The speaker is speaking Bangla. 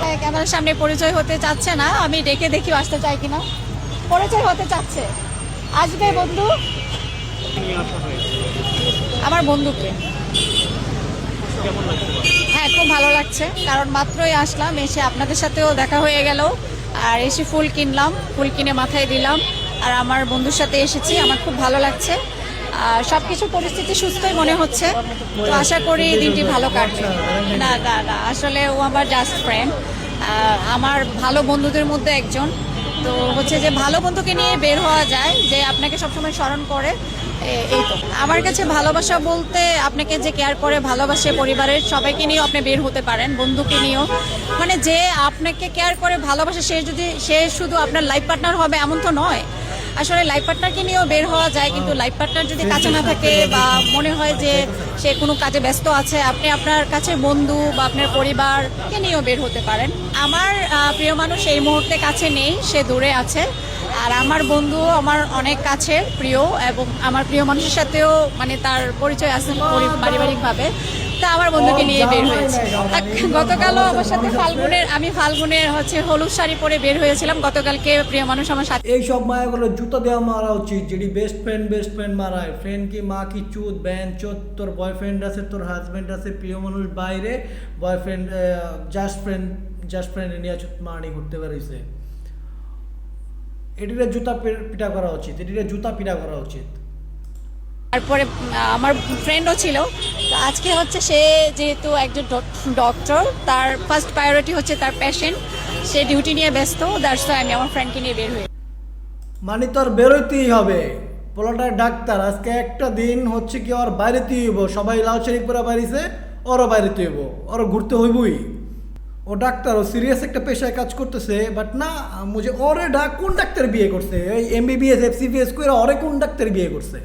ক্যামেরার সামনে পরিচয় হতে চাচ্ছে না, আমি ডেকে দেখি আসতে চাই কিনা। পরিচয় হতে চাচ্ছে। আসবে বন্ধু। আমার বন্ধুকে। হ্যাঁ খুব ভালো লাগছে। কারণ মাত্রই আসলাম, এসে আপনাদের সাথেও দেখা হয়ে গেল। আর এসে ফুল কিনলাম, ফুল কিনে মাথায় দিলাম। আর আমার বন্ধুর সাথে এসেছি, আমার খুব ভালো লাগছে। সব কিছু পরিস্থিতি সুস্থই মনে হচ্ছে। তো আশা করি দিনটি ভালো কাটবে। না না না, আসলে ও আমার জাস্ট ফ্রেন্ড আমার ভালো বন্ধুদের মধ্যে একজন। তো হচ্ছে যে ভালো বন্ধুকে নিয়ে বের হওয়া যায়, যে আপনাকে সবসময় স্মরণ করে এই তো। আমার কাছে ভালোবাসা বলতে আপনাকে যে কেয়ার করে, ভালোবাসে পরিবারের সবাইকে নিয়েও আপনি বের হতে পারেন, বন্ধুকে নিয়েও। মানে যে আপনাকে কেয়ার করে, ভালোবাসে, সে যদি, সে শুধু আপনার লাইফ পার্টনার হবে, এমন তো নয়। আসলে লাইফ পার্টনারকে নিয়েও বের হওয়া যায়, কিন্তু লাইফ পার্টনার যদি কাছে না থাকে বা মনে হয় যে সে কোনো কাজে ব্যস্ত আছে, আপনি আপনার কাছে বন্ধু বা আপনার পরিবারকে নিয়েও বের হতে পারেন। আমার প্রিয় মানুষ এই মুহূর্তে কাছে নেই, সে দূরে আছে। আর আমার বন্ধু আমার অনেক কাছের প্রিয় এবং আমার প্রিয় মানুষের সাথেও মানে তার পরিচয় আছে পারিবারিকভাবে। তা আমার বন্ধুকে নিয়ে বের হয়েছে। গতকালও আমার সাথে ফাল্গুনের আমি ফাল্গুনের হচ্ছে হলুদ শাড়ি পরে বের হয়েছিলাম। গতকালকে প্রিয় মানুষ আমার সাথে এই সব মায়াগুলো জুতো দেওয়া মারা উচিত। যেটি বেস্ট ফ্রেন্ড বেস্ট ফ্রেন্ড মারায়। ফ্রেন্ড কি মা কি চুত ব্যান চোত তোর বয়ফ্রেন্ড আছে তোর হাজব্যান্ড আছে প্রিয় মানুষ বাইরে boyfriend just friend just friend নিয়ে চুত মারানি করতে পারিছে এটিরে জুতা পিটা করা উচিত। এটিরে জুতা পিটা করা উচিত। তারপরে আমার ফ্রেন্ডও ছিল। আজকে হচ্ছে সে যেহেতু একজন ডক্টর তার ফার্স্ট প্রায়োরিটি হচ্ছে তার পেশেন্ট সে ডিউটি নিয়ে ব্যস্ত দ্যাটস আমি আমার ফ্রেন্ডকে নিয়ে বের হয়ে মানে তোর বেরোইতেই হবে। পোলাটার ডাক্তার, আজকে একটা দিন হচ্ছে কি ওর বাইরেতেই হইব। সবাই লাল শাড়ি পরে বাইরেছে, ওরও বাইরেতে হইব। ওরও ঘুরতে হইবই। ও ডাক্তার, ও সিরিয়াস একটা পেশায় কাজ করতেছে বাট না মুঝে ওরে ডাক কোন ডাক্তার বিয়ে করছে? এই এমবিবিএস এফসিবিএস করে ওরে কোন ডাক্তার বিয়ে করছে?